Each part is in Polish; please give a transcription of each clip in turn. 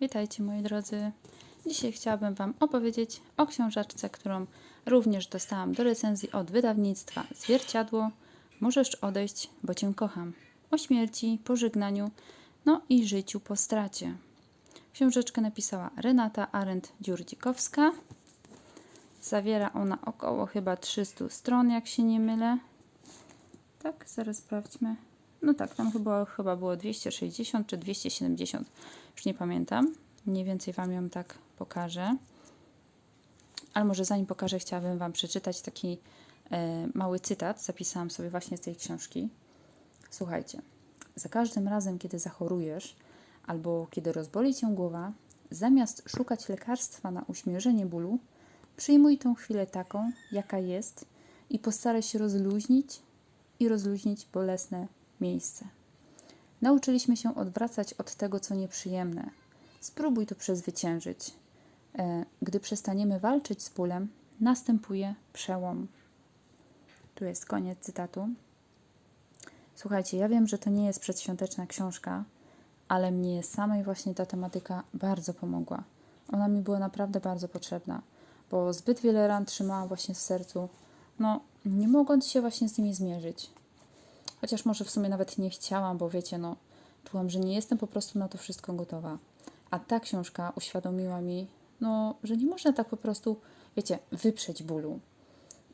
Witajcie moi drodzy. Dzisiaj chciałabym Wam opowiedzieć o książeczce, którą również dostałam do recenzji od wydawnictwa Zwierciadło. Możesz odejść, bo Cię kocham. O śmierci, pożegnaniu, no i życiu po stracie. Książeczkę napisała Renata Arendt-Dziurdzikowska. Zawiera ona około chyba 300 stron, jak się nie mylę. Tak, zaraz sprawdźmy. No tak, tam chyba, chyba było 260 czy 270, już nie pamiętam. Mniej więcej Wam ją tak pokażę. Ale może zanim pokażę, chciałabym Wam przeczytać taki e, mały cytat. Zapisałam sobie właśnie z tej książki. Słuchajcie, za każdym razem, kiedy zachorujesz albo kiedy rozboli Cię głowa, zamiast szukać lekarstwa na uśmierzenie bólu, przyjmuj tą chwilę taką, jaka jest i postaraj się rozluźnić i rozluźnić bolesne miejsce. Nauczyliśmy się odwracać od tego, co nieprzyjemne. Spróbuj to przezwyciężyć. E, Gdy przestaniemy walczyć z bólem, następuje przełom. Tu jest koniec cytatu. Słuchajcie, ja wiem, że to nie jest przedświąteczna książka, ale mnie samej właśnie ta tematyka bardzo pomogła. Ona mi była naprawdę bardzo potrzebna, bo zbyt wiele ran trzymałam właśnie w sercu, no nie mogąc się właśnie z nimi zmierzyć. Chociaż może w sumie nawet nie chciałam, bo wiecie, no czułam, że nie jestem po prostu na to wszystko gotowa. A ta książka uświadomiła mi, no, że nie można tak po prostu, wiecie, wyprzeć bólu.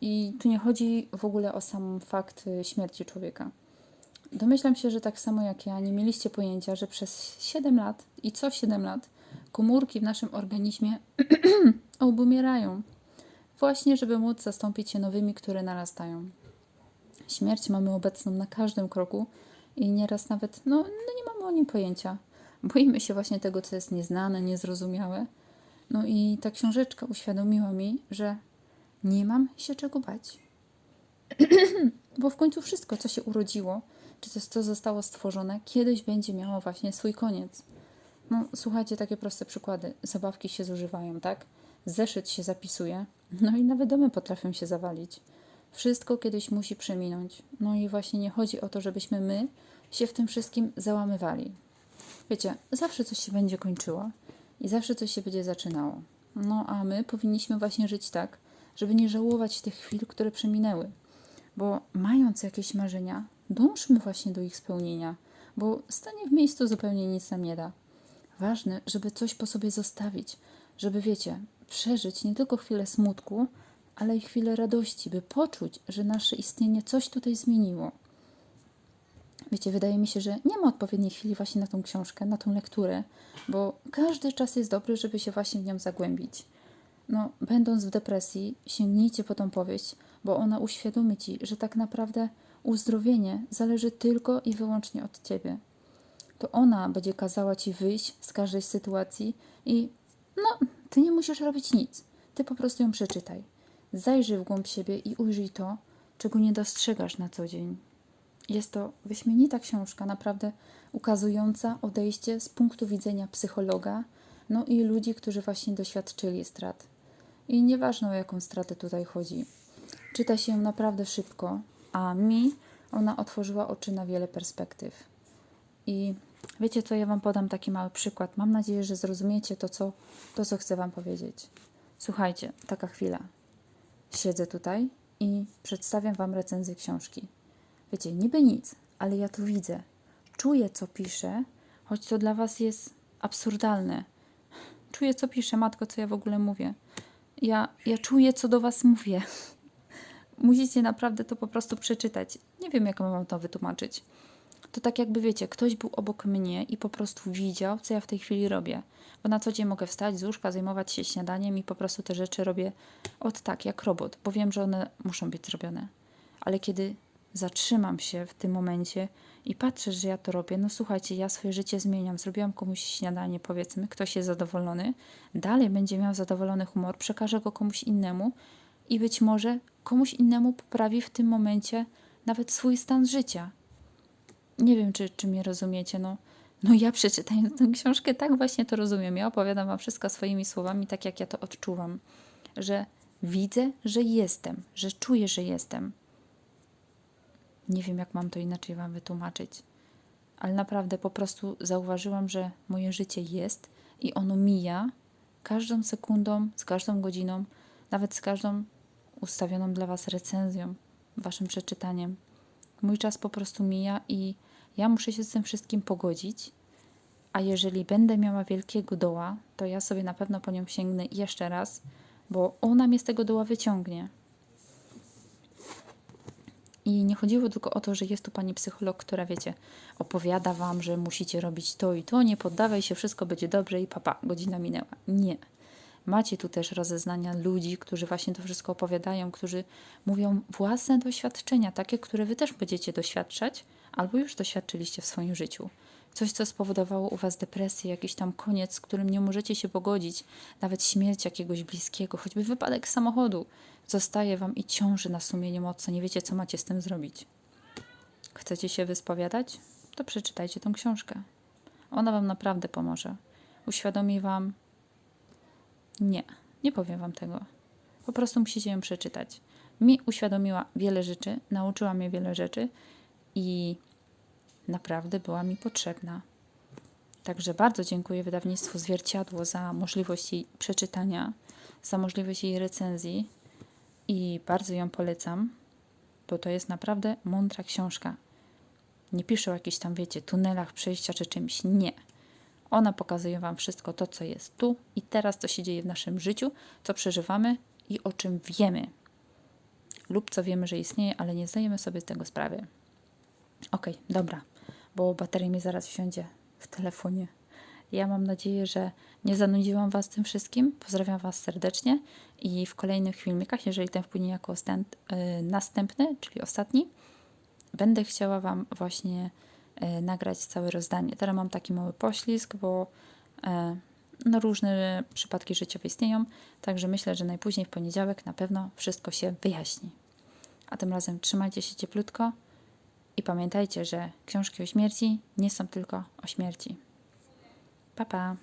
I tu nie chodzi w ogóle o sam fakt y, śmierci człowieka. Domyślam się, że tak samo jak ja, nie mieliście pojęcia, że przez 7 lat i co 7 lat komórki w naszym organizmie obumierają. Właśnie, żeby móc zastąpić je nowymi, które narastają. Śmierć mamy obecną na każdym kroku i nieraz nawet, no, no nie mamy o nim pojęcia. Boimy się właśnie tego, co jest nieznane, niezrozumiałe. No i ta książeczka uświadomiła mi, że nie mam się czego bać. Bo w końcu wszystko, co się urodziło, czy coś, co zostało stworzone, kiedyś będzie miało właśnie swój koniec. No, słuchajcie, takie proste przykłady. Zabawki się zużywają, tak? Zeszyt się zapisuje, no i nawet domy potrafią się zawalić. Wszystko kiedyś musi przeminąć. No i właśnie nie chodzi o to, żebyśmy my się w tym wszystkim załamywali. Wiecie, zawsze coś się będzie kończyło i zawsze coś się będzie zaczynało. No a my powinniśmy właśnie żyć tak, żeby nie żałować tych chwil, które przeminęły. Bo mając jakieś marzenia, dążmy właśnie do ich spełnienia, bo stanie w miejscu zupełnie nic nam nie da. Ważne, żeby coś po sobie zostawić, żeby wiecie, przeżyć nie tylko chwilę smutku, ale i chwilę radości, by poczuć, że nasze istnienie coś tutaj zmieniło. Wiecie, wydaje mi się, że nie ma odpowiedniej chwili właśnie na tą książkę, na tą lekturę, bo każdy czas jest dobry, żeby się właśnie w nią zagłębić. No, będąc w depresji, sięgnijcie po tą powieść, bo ona uświadomi ci, że tak naprawdę uzdrowienie zależy tylko i wyłącznie od ciebie. To ona będzie kazała ci wyjść z każdej sytuacji i no, ty nie musisz robić nic. Ty po prostu ją przeczytaj. Zajrzyj w głąb siebie i ujrzyj to, czego nie dostrzegasz na co dzień. Jest to wyśmienita książka, naprawdę ukazująca odejście z punktu widzenia psychologa, no i ludzi, którzy właśnie doświadczyli strat. I nieważne o jaką stratę tutaj chodzi. Czyta się ją naprawdę szybko, a mi ona otworzyła oczy na wiele perspektyw. I wiecie co, ja Wam podam taki mały przykład. Mam nadzieję, że zrozumiecie to, co, to, co chcę Wam powiedzieć. Słuchajcie, taka chwila. Siedzę tutaj i przedstawiam Wam recenzję książki. Wiecie, niby nic, ale ja to widzę. Czuję, co piszę, choć to dla Was jest absurdalne. Czuję, co piszę, matko, co ja w ogóle mówię. Ja, ja czuję, co do Was mówię. Musicie naprawdę to po prostu przeczytać. Nie wiem, jak mam to wytłumaczyć. To tak jakby, wiecie, ktoś był obok mnie i po prostu widział, co ja w tej chwili robię. Bo na co dzień mogę wstać z łóżka, zajmować się śniadaniem i po prostu te rzeczy robię od tak, jak robot, bo wiem, że one muszą być zrobione. Ale kiedy zatrzymam się w tym momencie i patrzę, że ja to robię, no słuchajcie, ja swoje życie zmieniam. Zrobiłam komuś śniadanie, powiedzmy, ktoś jest zadowolony, dalej będzie miał zadowolony humor, przekażę go komuś innemu i być może komuś innemu poprawi w tym momencie nawet swój stan życia. Nie wiem, czy, czy mnie rozumiecie. No, no ja przeczytając tę książkę tak właśnie to rozumiem. Ja opowiadam wam wszystko swoimi słowami, tak jak ja to odczuwam. Że widzę, że jestem, że czuję, że jestem. Nie wiem, jak mam to inaczej wam wytłumaczyć. Ale naprawdę po prostu zauważyłam, że moje życie jest, i ono mija każdą sekundą, z każdą godziną, nawet z każdą ustawioną dla Was recenzją, Waszym przeczytaniem. Mój czas po prostu mija i ja muszę się z tym wszystkim pogodzić. A jeżeli będę miała wielkiego doła, to ja sobie na pewno po nią sięgnę jeszcze raz, bo ona mnie z tego doła wyciągnie. I nie chodziło tylko o to, że jest tu pani psycholog, która, wiecie, opowiada wam, że musicie robić to i to, nie poddawaj się, wszystko będzie dobrze i papa, godzina minęła. Nie. Macie tu też rozeznania ludzi, którzy właśnie to wszystko opowiadają, którzy mówią własne doświadczenia, takie, które wy też będziecie doświadczać, albo już doświadczyliście w swoim życiu. Coś, co spowodowało u was depresję, jakiś tam koniec, z którym nie możecie się pogodzić, nawet śmierć jakiegoś bliskiego, choćby wypadek samochodu, zostaje wam i ciąży na sumieniu mocno, nie wiecie, co macie z tym zrobić. Chcecie się wyspowiadać? To przeczytajcie tą książkę. Ona wam naprawdę pomoże. Uświadomi wam, nie, nie powiem wam tego. Po prostu musicie ją przeczytać. Mi uświadomiła wiele rzeczy, nauczyła mnie wiele rzeczy i naprawdę była mi potrzebna. Także bardzo dziękuję wydawnictwu Zwierciadło za możliwość jej przeczytania, za możliwość jej recenzji i bardzo ją polecam, bo to jest naprawdę mądra książka. Nie pisze o jakichś tam, wiecie, tunelach przejścia czy czymś. Nie. Ona pokazuje Wam wszystko to, co jest tu i teraz, co się dzieje w naszym życiu, co przeżywamy i o czym wiemy. Lub co wiemy, że istnieje, ale nie zdajemy sobie z tego sprawy. Okej, dobra, bo bateria mi zaraz wsiądzie w telefonie. Ja mam nadzieję, że nie zanudziłam Was tym wszystkim. Pozdrawiam Was serdecznie i w kolejnych filmikach, jeżeli ten wpłynie jako stent, y, następny, czyli ostatni, będę chciała Wam właśnie e, nagrać całe rozdanie. Teraz mam taki mały poślizg, bo e, no, różne przypadki życiowe istnieją, także myślę, że najpóźniej w poniedziałek na pewno wszystko się wyjaśni. A tym razem trzymajcie się cieplutko i pamiętajcie, że książki o śmierci nie są tylko o śmierci. Pa, pa.